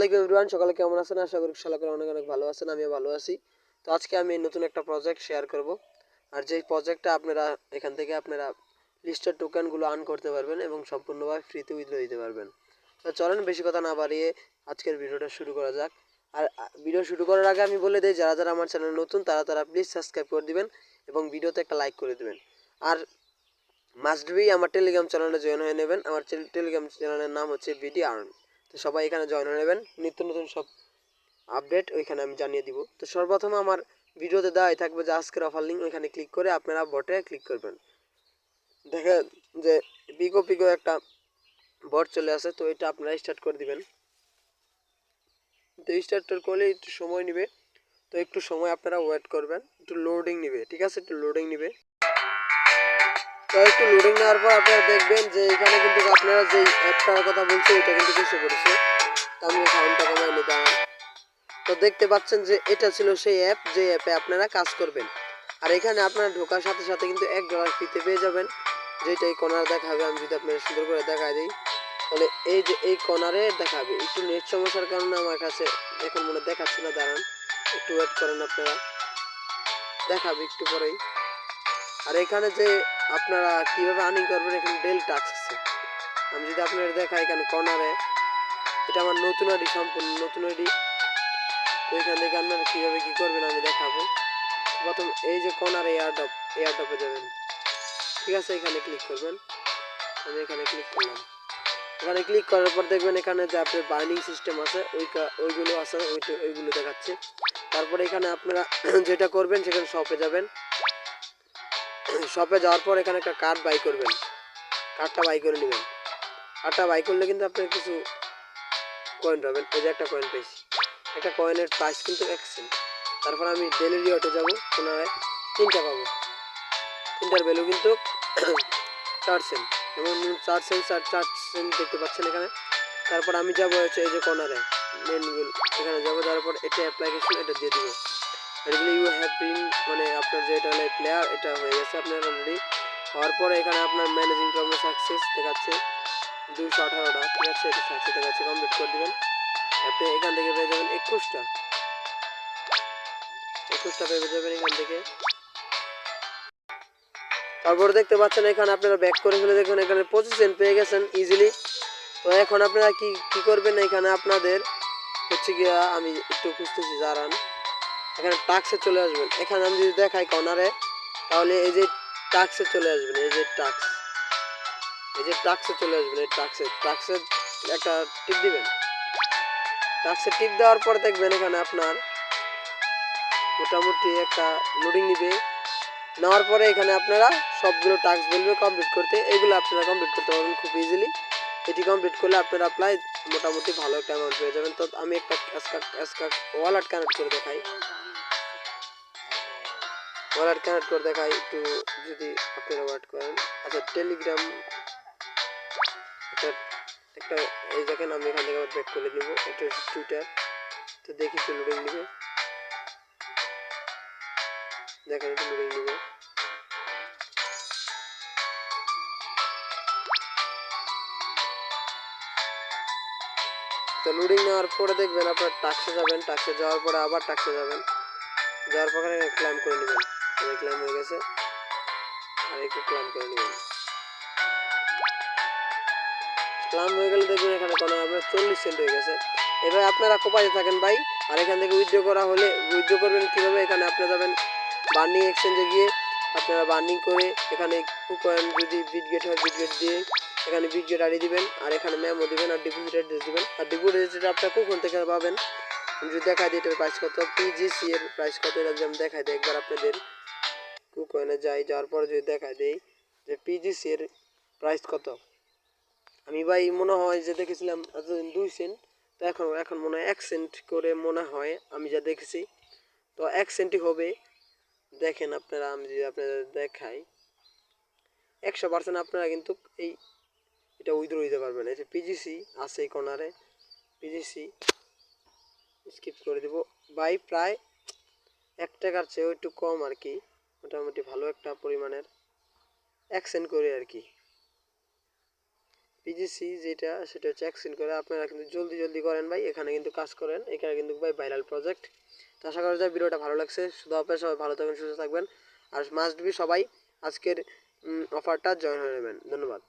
আসসালামাইকুম এভরিওয়ান সকালে কেমন আছেন? আশা করি সকালে অনেক অনেক ভালো আছেন, আমিও ভালো আছি। তো আজকে আমি নতুন একটা প্রজেক্ট শেয়ার করব। আর যেই প্রজেক্টটা আপনারা, এখান থেকে আপনারা লিস্টের টোকেনগুলো আর্ন করতে পারবেন এবং সম্পূর্ণভাবে ফ্রিতে উইথড্র দিতে পারবেন। তো চলেন, বেশি কথা না বাড়িয়ে আজকের ভিডিওটা শুরু করা যাক। আর ভিডিও শুরু করার আগে আমি বলে দিই, যারা যারা আমার চ্যানেল নতুন, তারা তারা প্লিজ সাবস্ক্রাইব করে দিবেন এবং ভিডিওতে একটা লাইক করে দিবেন। আর মাস্ট বি আমার টেলিগ্রাম চ্যানেলে জয়েন হয়ে নেবেন। আমার টেলিগ্রাম চ্যানেলের নাম হচ্ছে বিডি আর্ন তো সবাই এখানে জয়েন হয়ে নেবেন। নিত্য নতুন সব আপডেট ওইখানে আমি জানিয়ে দিব। তো সর্বপ্রথম আমার ভিডিওতে দেওয়াই থাকবে যে আজকের অফার লিঙ্ক ওইখানে ক্লিক করে আপনারা বটে ক্লিক করবেন। দেখেন যে পিকো পিকো একটা বট চলে আসে, তো এটা আপনারা স্টার্ট করে দিবেন। তো স্টার্ট করলে একটু সময় নেবে। তো একটু সময় আপনারা ওয়েট করবেন, একটু লোডিং নেবে, ঠিক আছে? একটু লোডিং নেবে। তো লোডিং নেওয়ার পর আপনারা দেখবেন যে এখানে কিন্তু আপনারা যেই অ্যাপটার কথা বলছি এটা কিন্তু এসে পড়েছে তো আমি সাউন্ডটা কমাই নি দাঁড়ান। তো দেখতে পাচ্ছেন যে এটা ছিল সেই অ্যাপ যে অ্যাপে আপনারা কাজ করবেন। আর এখানে আপনারা ঢোকার সাথে সাথে কিন্তু এক ডলার ফিতে পেয়ে যাবেন। যেটা এই কর্নার দেখাবে, আমি যদি আপনাদের সুন্দর করে দেখাই দিই। তাহলে এই যে এই কর্নারে দেখাবে, একটু নেট সমস্যার কারণে আমার কাছে এখন মনে দেখাচ্ছে না, দাঁড়ান। একটু ওয়েট করেন আপনারা। দেখাবে একটু পরেই। আর এখানে যে আপনারা কীভাবে আর্নিং করবেন এখানে ডেল টাক্স আছে। আমি যদি আপনাদের দেখাই এখানে কর্নারে এটা আমার নতুন আইডি, সম্পূর্ণ নতুন আইডি। তো এখান থেকে আপনারা কীভাবে কী করবেন আমি দেখাবো। প্রথম এই যে কর্নারে এয়ারডপ এয়ারডপে যাবেন। ঠিক আছে, এখানে ক্লিক করবেন। আমি এখানে ক্লিক করলাম। এখানে ক্লিক করার পর দেখবেন এখানে যে আপনার বাইন্ডিং সিস্টেম আছে ওই ওইগুলো আছে, ওইটা, ওইগুলো দেখাচ্ছে। তারপরে এখানে আপনারা যেটা করবেন, সেখানে শপে যাবেন। শপে যাওয়ার পর এখানে একটা কার্ড বাই করবেন। কার্ডটা বাই করে নেবেন। কার্ডটা বাই করলে কিন্তু আপনার কিছু কয়েন পাবেন। এই যে একটা কয়েন পেয়েছি। একটা কয়েনের প্রাইস কিন্তু এক তারপর আমি ডেলিভারি রিওয়ার্ডে যাব। পুনরায় তিনটা পাবো। তিনটার ভ্যালু কিন্তু চার সেন্ট যেমন চার সেন্ট চার চার সেন্ট দেখতে পাচ্ছেন এখানে। তারপর আমি যাব হচ্ছে এই যে কর্নারে মেনগুলো এখানে যাব তারপর এটা অ্যাপ্লাই অ্যাপ্লিকেশন এটা দিয়ে দিব। এগুলো ইউ হ্যাভ বিন মানে আপনার যে এটা প্লেয়ার এটা হয়ে গেছে আপনার অলরেডি হওয়ার পরে এখানে আপনার ম্যানেজিং প্রবলেম সাকসেস দেখাচ্ছে। দুশো আঠারোটা, ঠিক আছে? এটা সাকসেস দেখাচ্ছে। কমপ্লিট করে দেবেন। আপনি এখান থেকে পেয়ে যাবেন একুশটা। একুশটা পেয়ে যাবেন এখান থেকে। তারপর দেখতে পাচ্ছেন এখানে আপনারা ব্যাক করে ফেলে দেখুন, এখানে পঁচিশ সেন্ট পেয়ে গেছেন ইজিলি তো এখন আপনারা কি কি করবেন এখানে আপনাদের? হচ্ছে গিয়া আমি একটু খুঁজতেছি, দাঁড়ান। এখানে টাক্সে চলে আসবেন। এখানে আমি যদি দেখাই কর্নারে, তাহলে এই যে টাক্সে চলে আসবেন, এই যে টাক্স। এই যে টাক্সে চলে আসবেন, এই টাক্সে। টাক্সে একটা টিপ দিবেন। টাক্সে টিপ দেওয়ার পর দেখবেন এখানে আপনার মোটামুটি একটা লোডিং নিবে। নেওয়ার পরে এখানে আপনারা সবগুলো টাস্ক বলবে কমপ্লিট করতে। এগুলো আপনারা কমপ্লিট করতে পারবেন খুব ইজিলি এটি কমপ্লিট করলে আপনারা প্রায় মোটামুটি ভালো একটা অ্যামাউন্ট পেয়ে যাবেন। তো আমি একটা ওয়ালেট কানেক্ট করে দেখাই। ওয়ালেট কানেক্ট করে দেখাই, একটু যদি আপনারা ওয়াট করেন। আচ্ছা টেলিগ্রাম একটা একটা, এই দেখেন আমি এখান থেকে আবার ব্যাক করে দিব। এটা টুইটার তো দেখি একটু লোডিং নিবে। দেখেন একটু লোডিং নিবে। তো লোডিং নেওয়ার পরে দেখবেন আপনার টাক্সে যাবেন টাক্সে যাওয়ার পরে আবার টাক্সে যাবেন। যাওয়ার পরে ক্লাইম করে নেবেন। ক্লাইম হয়ে গেছে। আর একটু ক্লাইম করে নেবেন। ক্লাম হয়ে গেলে দেখবেন এখানে কোনো আপনার চল্লিশ সেন্ট হয়ে গেছে। এবার আপনারা কোপাতে থাকেন ভাই, আর এখান থেকে উইথড্র করা হলে উইথড্র করবেন কীভাবে? এখানে আপনি যাবেন বার্নিং এক্সচেঞ্জে গিয়ে আপনারা বার্নিং করে এখানে কয়েন যদি বিটগেট হয় বিট গেট দিয়ে এখানে বিটগেট আড়ি দিবেন, আর এখানে ম্যামও দিবেন, আর ডিপোজিট অ্যাড্রেস দিবেন। আর ডিপোজিট আপনার কখন থেকে পাবেন? যদি দেখাই দিই প্রাইস কত? পিজিসি এর প্রাইস কত? এটা যদি আমি দেখাই দিই একবার আপনাদের। কুকয়েনে যাই, যাওয়ার পরে যদি দেখাই দিই যে পিজিসি এর প্রাইস কত? আমি ভাই, মনে হয় যে দেখেছিলাম এতদিন দুই সেন্ট তো এখন এখন মনে হয় এক সেন্ট করে মনে হয় আমি যা দেখেছি। তো এক সেন্টই হবে। দেখেন আপনারা, আমি যদি আপনাদের দেখাই, একশো পার্সেন্ট আপনারা কিন্তু এই এটা উইথড্র দিতে পারবেন এই যে পিজিসি আছে এই কর্নারে পিজিসি স্কিপ করে দেব। বাই প্রায় এক টাকার চেয়েও একটু কম আর কি। মোটামুটি ভালো একটা পরিমাণের এক সেন্ট করে আর কি। পিজিসি যেটা, সেটা হচ্ছে এক্সিন করে। আপনারা কিন্তু জলদি জলদি করেন ভাই। এখানে কিন্তু কাজ করেন। এখানে কিন্তু ভাই ভাইরাল প্রজেক্ট তো আশা করা যায় ভিডিওটা ভালো লাগছে। শুধু আপনারা সবাই ভালো থাকবেন, সুস্থ থাকবেন। আর মাস্ট বি সবাই আজকের অফারটা জয়েন হয়ে নেবেন। ধন্যবাদ।